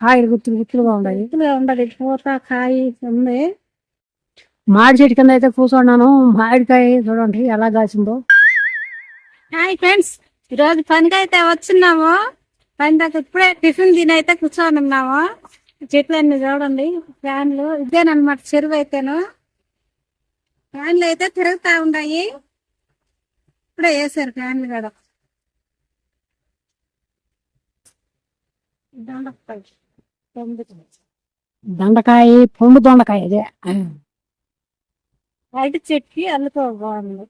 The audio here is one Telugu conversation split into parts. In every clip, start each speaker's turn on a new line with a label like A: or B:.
A: కాయలు గుత్తులు గుత్తులుగా ఉన్నాయి
B: గుత్తులుగా ఉండాలి. పూత కాయ ఉంది
A: మాడి చెట్టు కింద అయితే కూర్చున్నాను. మామిడికాయ చూడండి ఎలా కాసిందో.
B: హాయ్ ఫ్రెండ్స్ ఈరోజు పనికి అయితే వచ్చిన్నాము. పని దాకా ఇప్పుడే టిఫిన్ తిని అయితే కూర్చొని ఉన్నాము. చెట్లన్నీ చూడండి ఫ్యాన్లు. ఇదేనమాట చెరువు అయితేను. ఫ్యాన్లు అయితే తిరుగుతా ఉన్నాయి. ఇప్పుడే వేసారు ఫ్యాన్లు కూడా దొండకాయ. దొండకాయ.
A: దొండకాయ పొండు దొండకాయ అదే.
B: అరటి చెట్టుకి అల్లుకో బాగుంది.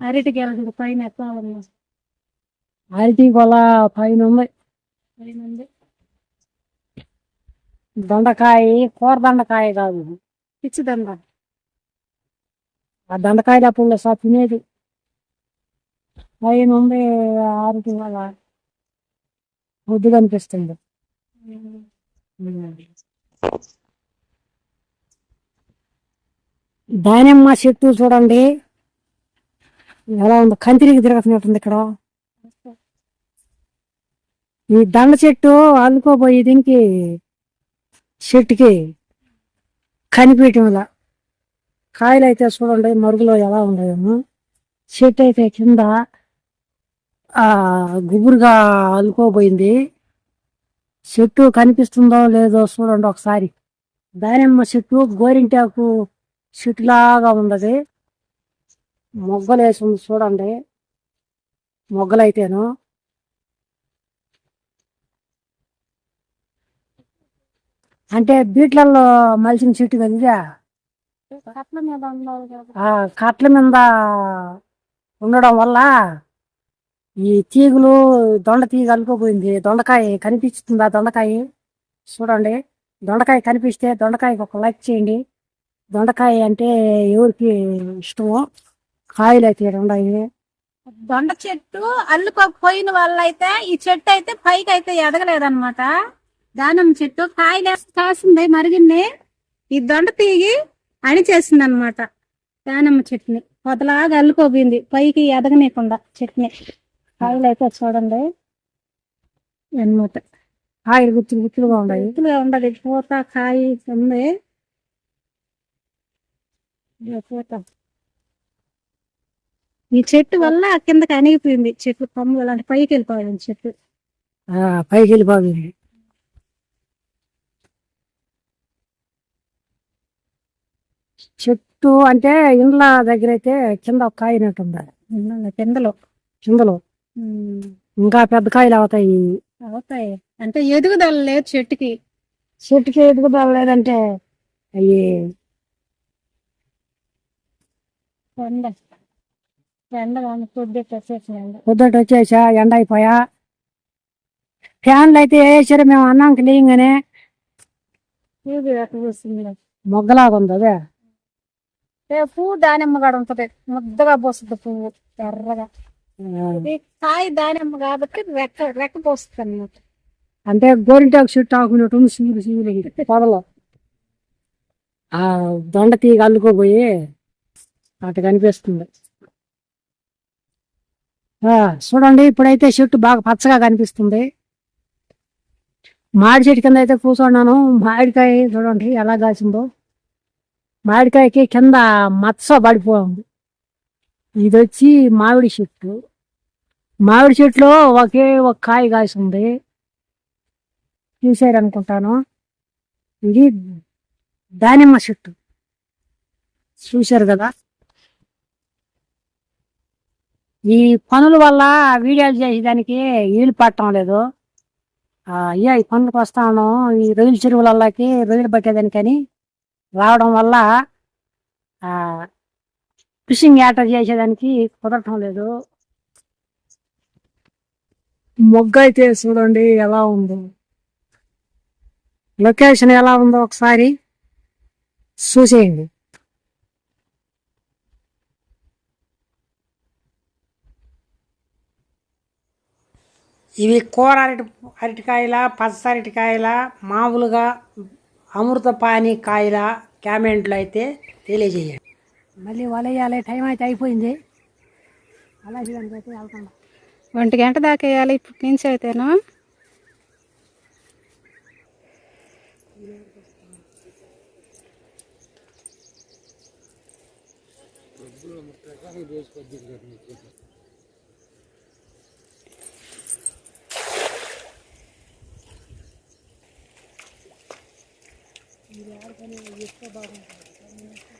B: అరటి గెలడు పైన ఉంది?
A: అరటి గొల పైన ఉంది.
B: పైన ఉంది.
A: దొండకాయ కూర దొండకాయ కాదు.
B: పిచ్చి దండ.
A: ఆ దొండకాయలు అప్పుడు సార్ తినేది. పైన ఉంది అరటి గొల బుద్ధిగా అనిపిస్తుంది దానిమ్మ చెట్టు చూడండి. ఎలా ఉంది కంతిరికి తిరుగుతున్నట్టుంది ఇక్కడ. ఈ దండ చెట్టు అల్లుకోబోయే దీనికి చెట్టుకి కనిపించడం వల్ల కాయలు అయితే చూడండి మరుగులో ఎలా ఉన్నాయేమో చెట్టు అయితే కింద గుబురుగా అల్లుకోబోయింది చెట్టు కనిపిస్తుందో లేదో చూడండి ఒకసారి. దానిమ్మ చెట్టు గోరింటాకు చెట్టులాగా ఉన్నది. మొగ్గలు వేసి ఉంది చూడండి. మొగ్గలు అయితేను అంటే బీట్లలో మలిసిన చెట్టు కదా
B: కట్ల మీద
A: ఉండడం వల్ల ఈ తీగలు దొండ తీగ అల్లుకోపోయింది. దొండకాయ కనిపిస్తుందా? దొండకాయ? చూడండి. దొండకాయ కనిపిస్తే దొండకాయకి ఒక లైక్ చేయండి. దొండకాయ అంటే ఎవరికి ఇష్టమో? కాయలు అయితే ఉన్నాయి.
B: దొండ చెట్టు అల్లుకోకపోయిన వల్ల అయితే ఈ చెట్టు అయితే పైకి అయితే ఎదగలేదన్నమాట. దానిమ్మ చెట్టు కాయలు కాసింది మరిగింది. ఈ దొండ తీగి అణిచేసింది అనమాట దానిమ్మ చెట్టుని పొదలాగా అల్లుకోపోయింది పైకి ఎదగనీయకుండా చెట్టుని కాయలు అయితే చూడండి. అన్నమాట
A: కాయలు గుత్తులు గుత్తులుగా ఉన్నాయి
B: గుత్తులుగా ఉండదు పూత కాయ ఉంది పూత ఈ చెట్టు వల్ల కిందకి అణిగిపోయింది. చెట్టు కొమ్మలు అంటే పైకి వెళ్ళిపోయింది చెట్టు.
A: ఆ, పైకి వెళ్ళిపోయింది. చెట్టు అంటే ఇండ్ల దగ్గర అయితే కింద ఒక కాయ ఉంది.
B: కిందలో
A: కిందలో. ఇంకా పెద్ద కాయలు అవుతాయి.
B: అవుతాయి. అంటే ఎదుగుదల లేదు చెట్టుకి.
A: చెట్టుకి ఎదుగుదల లేదంటే అవి
B: ఎండ. ఎండ
A: పొద్దుట వచ్చేసా ఎండ అయిపోయా. ఫ్యాన్లు అయితే వేసారు మేము లేయంగానే
B: ఎక్కడ వస్తుంది.
A: మొగ్గలాగా ఉంది అదే.
B: పువ్వు దానిమ్మ కూడా ఉంటది. ముద్దగా పోస్తుంది పువ్వు ఎర్రగా. ఇది కాయ దానిమ్మ కాబట్టి రెక్క రెక్క పోస్తుంది అన్నమాట.
A: అంటే గోరింటాకు చెట్టు ఆకున్నట్టు ఉంది సీలు సీలు పొదలో ఆ దొండ తీగ అల్లుకోపోయి అటు కనిపిస్తుంది. చూడండి ఇప్పుడైతే చెట్టు బాగా పచ్చగా కనిపిస్తుంది. మామిడి చెట్టు కింద అయితే కూర్చున్నాను. మామిడికాయ చూడండి ఎలా కాసిందో. మామిడికాయకి కింద మచ్చ పడిపోయింది. ఇది వచ్చి మామిడి చెట్టు. మామిడి చెట్టులో ఒకే ఒక కాయ కాసింది. చూసారు అనుకుంటాను ఇది దానిమ్మ చెట్టు. చూశారు కదా? ఈ పనుల వల్ల వీడియోలు చేసేదానికి వీలు పట్టడం లేదు. అయ్యా ఈ పనులకు వస్తాను. ఈ రొయ్యల చెరువులకి రొయ్యలు పట్టేదానికని రావడం వల్ల ఫిషింగ్ యాటర్ చేసేదానికి కుదరటం లేదు. మొగ్గ అయితే చూడండి ఎలా ఉందో. లొకేషన్ ఎలా ఉందో ఒకసారి చూసేయండి. ఇవి కూర అరటి అరటికాయల పచ్చ అరటికాయల మామూలుగా అమృతపాణి కాయల కామెంట్లు అయితే తెలియజేయండి. మళ్ళీ వలయాలే టైం అయితే అయిపోయింది. అలా
B: ఒంటి గంట దాకా వేయాలి ఇప్పుడు నుంచి అయితేనా. बिहार बने ये सब बाबू